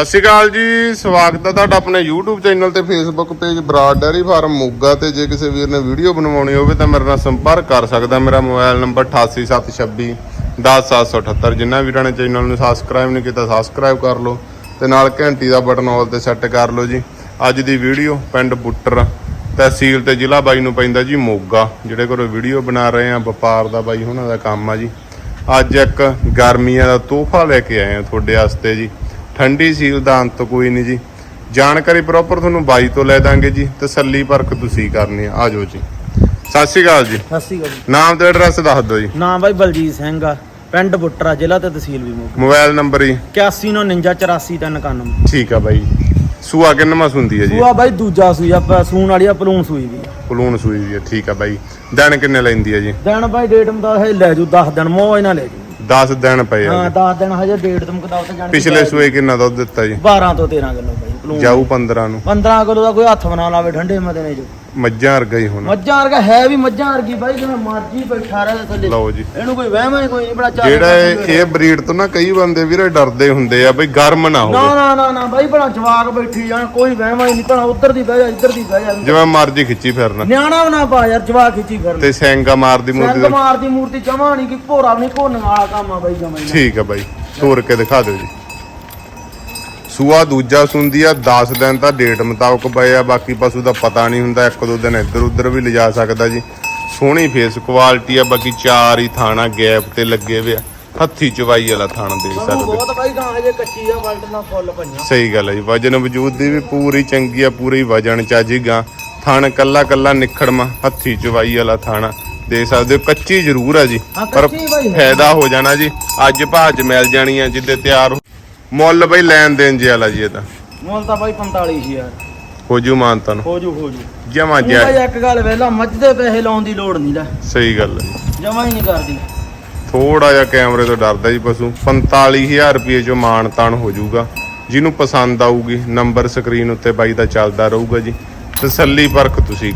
ਸਤਿ ਸ਼੍ਰੀ ਅਕਾਲ ਜੀ, ਸਵਾਗਤ ਹੈ ਤੁਹਾਡਾ ਆਪਣੇ YouTube ਚੈਨਲ ਤੇ Facebook page Brar dairy farm Moga ਤੇ ਜੇ ਕਿਸੇ ਵੀਰ ਨੇ ਵੀਡੀਓ ਬਣਵਾਉਣੀ ਹੋਵੇ ਤਾਂ ਮੇਰੇ ਨਾਲ ਸੰਪਰਕ ਕਰ ਸਕਦਾ, ਮੇਰਾ ਮੋਬਾਈਲ ਨੰਬਰ 8876 10778 ਜਿਨ੍ਹਾਂ ਵੀਰਾਂ ਨੇ ਚੈਨਲ ਨੂੰ ਸਬਸਕ੍ਰਾਈਬ ਨਹੀਂ ਕੀਤਾ ਸਬਸਕ੍ਰਾਈਬ ਕਰ ਲਓ ਤੇ ਨਾਲ ਘੰਟੀ ਦਾ ਬਟਨ ਆਲ ਤੇ ਸੈੱਟ ਕਰ ਲਓ ਜੀ। ਅੱਜ ਦੀ ਵੀਡੀਓ ਪਿੰਡ ਬੁੱਟਰ, ਤਹਿਸੀਲ ਤੇ ਜ਼ਿਲ੍ਹਾ ਬਾਈ ਨੂੰ ਪੈਂਦਾ ਜੀ ਮੋਗਾ, ਜਿਹੜੇ ਕੋਲ ਵੀਡੀਓ ਬਣਾ ਰਹੇ ਆ, ਵਪਾਰ ਦਾ ਬਾਈ ਉਹਨਾਂ ਦਾ ਕੰਮ ਆ ਜੀ। ਅੱਜ ਇੱਕ ਗਰਮੀਆਂ ਦਾ ਤੋਹਫਾ ਲੈ ਕੇ ਆਏ ਆ ਤੁਹਾਡੇ ਵਾਸਤੇ ਜੀ। ਠੰਡੀ ਸੀਲ ਦਾ ਅੰਤ ਕੋਈ ਨਹੀਂ ਜੀ। ਜਾਣਕਾਰੀ ਪ੍ਰੋਪਰ ਤੁਹਾਨੂੰ ਬਾਈ ਤੋਂ ਲੈ ਦਾਂਗੇ ਜੀ ਤਸੱਲੀ ਪਰਖ ਤੁਸੀਂ ਕਰਨੀ ਆ। ਆਜੋ ਜੀ। ਸਤਿ ਸ਼੍ਰੀ ਅਕਾਲ ਜੀ। ਸਤਿ ਸ਼੍ਰੀ ਅਕਾਲ ਜੀ। ਨਾਮ ਤੇ ਐਡਰੈਸ ਦੱਸ ਦਿਓ ਜੀ। ਨਾਮ ਬਾਈ ਬਲਜੀਤ ਸਿੰਘ ਆ ਪਿੰਡ ਬੁੱਟਰਾ ਜ਼ਿਲ੍ਹਾ ਤੇ ਤਹਿਸੀਲ ਵੀ ਮੋਗਾ। ਮੋਬਾਈਲ ਨੰਬਰ ਜੀ। 8199844391 ਠੀਕ ਆ ਬਾਈ ਸੂਆ ਕਿੰਨਵਾਂ ਸੁੰਦੀ ਹੈ ਜੀ? ਸੂਆ ਬਾਈ ਦੂਜਾ ਸੂਈ ਆ ਪ- ਸੂਣ ਵਾਲੀ ਆ ਪਲੂਣ ਸੂਈ ਵੀ ਆ। ਪਲੂਣ ਸੂਈ ਦੀ ਹੈ ਠੀਕ ਆ ਬਾਈ। ਦਿਨ ਕਿੰਨੇ ਲੈਂਦੀ ਹੈ ਜੀ? ਦਿਨ ਬਾਈ ਡੇਟ ਹੈ ਲੈ ਜੂ 10 ਦਿਨ ਮੋਹ ਇਹਨਾਂ ਲੈ ਜੂ। 10 ਦਿਨ ਪਏ ਆ ਹਾਂ ਜੀ। 10 ਦਿਨ ਹਜੇ ਡੇਟ ਤੁਮ ਕਦਾ ਉੱਤੇ ਜਾਣ ਪਿਛਲੇ ਸੂਏ ਕਿੰਨਾ ਦੁੱਧ ਦਿੱਤਾ ਜੀ? 12 ਤੋਂ 13 ਕਿਲੋ ਬਾਈ ਜਾਊ 15 ਨੂੰ। 15 ਕਿਲੋ ਦਾ ਕੋਈ ਹੱਥ ਬਣਾ ਲਾਵੇ ਠੰਡੇ ਮਦੇ ਨੇ ਜੋ। ਮੱਝਾਂ ਵਰਗਾ ਹੀ ਹੋਣਾ। ਮੱਝਾਂ ਵਰਗਾ ਹੈ ਵੀ ਮੱਝਾਂ ਵਰਗੀ ਬਾਈ ਜਿਵੇਂ ਮਰਜ਼ੀ ਬੈਠਾ ਰਹੇ ਥੱਲੇ। ਲਓ ਜੀ। ਇਹਨੂੰ ਕੋਈ ਵਹਿਮ ਹੀ ਕੋਈ ਨਹੀਂ ਬੜਾ ਚਾਹ ਜਿਹੜਾ ਇਹ- ਬਰੀਡ ਤੋਂ ਨਾ ਕਈ ਬੰਦੇ ਵੀਰੇ ਡਰਦੇ ਹੁੰਦੇ ਆ ਬਈ ਗਰਮ ਨਾ ਨਾ ਹੋਵੇ। ਨਾ ਨਾ ਨਾ ਬਾਈ ਬੜਾ ਜਵਾਕ ਬੈਠੀ ਜਾਣ ਕੋਈ ਵਹਿਮ ਹੀ ਨਹੀਂ ਭਲਾ ਉੱਧਰ ਦੀ ਬਹਿ ਜਾ ਇੱਧਰ ਦੀ ਬਹਿ ਜਾ। ਜਿਵੇਂ ਮਰਜ਼ੀ ਖਿੱਚੀ ਫਿਰਨਾ। ਨਿਆਣਾ ਨਾ ਪਾ ਯਾਰ ਜਵਾਕ ਖਿੱਚੀ ਫਿਰਨ। ਤੇ ਸੈਂਗਾ ਮਾਰਦੀ ਸੰਗ ਮੁਰਦੀ ਮਾਰਦੀ ਮੂਰਤੀ ਜਮਾ ਨਹੀਂ ਕਿ ਭੋਰਾ ਨਹੀਂ ਭੋਰਨ ਵਾਲਾ ਕੰਮ ਆ ਬਾਈ ਜਮਾ ਨਾ। ਠੀਕ ਆ ਬਾਈ ਤੋਰ ਕੇ ਦਿਖਾ ਦਿਓ ਜੀ। ਸੂਆ ਦੂਜਾ ਸੁੰਦੀ ਆ 10 ਦਿਨ ਤਾਂ ਡੇਟ ਮੁਤਾਬਕ ਪਏ ਆ ਬਾਕੀ ਪਸ਼ੂ ਦਾ ਪਤਾ ਨਹੀਂ ਹੁੰਦਾ ਇੱਕ ਦੋ ਦਿਨ ਇੱਧਰ ਉੱਧਰ ਵੀ ਲਿਜਾ ਸਕਦਾ ਜੀ। ਸੋਹਣੀ ਫੇਸ ਕੁਆਲਿਟੀ ਆ ਬਾਕੀ ਚਾਰ ਹੀ ਥਾਣਾ ਗੈਪ ਤੇ ਲੱਗੇ ਹੋਏ ਆ। ਹੱਥੀ ਚਵਾਈ ਵਾਲਾ ਥਾਣਾ ਦੇ ਸਾਨੂੰ ਸਕਦੇ ਬਹੁਤ ਬਾਈ ਗਾਂ ਹਜੇ ਕੱਚੀ ਆ ਵਲਡ ਨਾਲ ਫੁੱਲ ਪਈਆਂ। ਸਹੀ ਗੱਲ ਹੈ ਜੀ ਵਜਨ ਵਜੂਦ ਦੀ ਵੀ ਪੂਰੀ ਚੰਗੀ ਆ ਪੂਰੀ ਵਜਨ ਚਾਜੀਗਾ ਥਣ ਕੱਲਾ ਕੱਲਾ ਨਿਖੜਮਾ ਹੱਥੀ ਚਵਾਈ ਵਾਲਾ ਥਾਣਾ ਦੇ ਸਕਦੇ ਹੋ ਕੱਚੀ ਜ਼ਰੂਰ ਆ ਜੀ ਪਰ। ਫਾਇਦਾ ਹੋ ਜਾਣਾ ਜੀ ਅੱਜ ਭਾਜ ਮਿਲ ਜਾਣੀ ਆ ਜਿੱਦੇ ਤਿਆਰ ਮੁੱਲ ਬਈ ਲੈਣ ਦੇਣ ਜੀ ਵਾਲਾ ਜੀ ਇਹਦਾ ਮੁੱਲ ਤਾਂ ਬਾਈ 45000 ਹੋ ਜੂ ਮਾਨਤਾ ਨੂੰ। ਹੋ ਜੂ ਹੋ ਜੂ ਜਮਾ ਬਾਈ ਇੱਕ ਗੱਲ ਵੇਲਾ ਮੱਝ ਦੇ ਪੈਸੇ ਲਾਉਣ ਦੀ ਲੋੜ ਨਹੀਂ ਲੈ। ਸਹੀ ਗੱਲ ਹੈ। ਜਮਾ ਹੀ ਨਹੀਂ ਕਰਦੀ। ਥੋੜਾ ਜਿਹਾ ਕੈਮਰੇ ਤੋਂ ਡਰਦਾ ਜੀ ਪਸ਼ੂ। 45000 ਰੁਪਏ ਚੋਂ ਮਾਨ ਤਾਨ ਹੋ ਜਾਊਗਾ। ਜਿਹਨੂੰ ਪਸੰਦ ਆਊਗੀ ਨੰਬਰ ਸਕਰੀਨ ਉੱਤੇ ਬਾਈ ਦਾ ਚੱਲਦਾ ਰਹੂਗਾ ਜੀ। ਤਸੱਲੀ ਪਰਖ ਤੁਸੀਂ